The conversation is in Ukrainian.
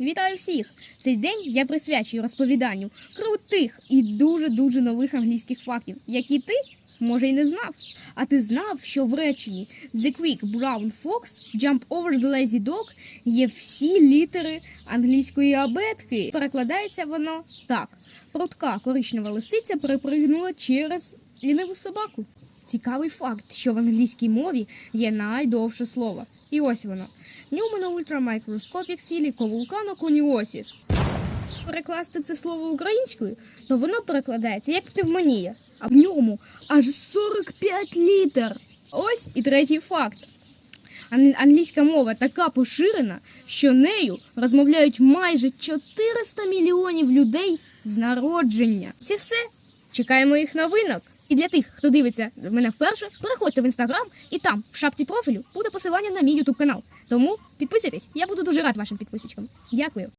Вітаю всіх! Цей день я присвячую розповіданню крутих і дуже-дуже нових англійських фактів, які ти, може, й не знав. А ти знав, що в реченні The Quick Brown Fox Jump Over the Lazy Dog є всі літери англійської абетки. Перекладається воно так: прутка коричнева лисиця перепригнула через ліниву собаку. Цікавий факт, що в англійській мові є найдовше слово. І ось воно. Newman Ultramicroscopic Silico Vulcano Coniosis. Перекласти це слово українською, то воно перекладається як пневмонія, а в ньому аж 45 літер. Ось і третій факт. Англійська мова така поширена, що нею розмовляють майже 400 мільйонів людей з народження. Це все. Чекаємо їх новинок. І для тих, хто дивиться мене вперше, переходьте в інстаграм, і там, в шапці профілю, буде посилання на мій ютуб канал. Тому підписуйтесь, я буду дуже рад вашим підписочкам. Дякую.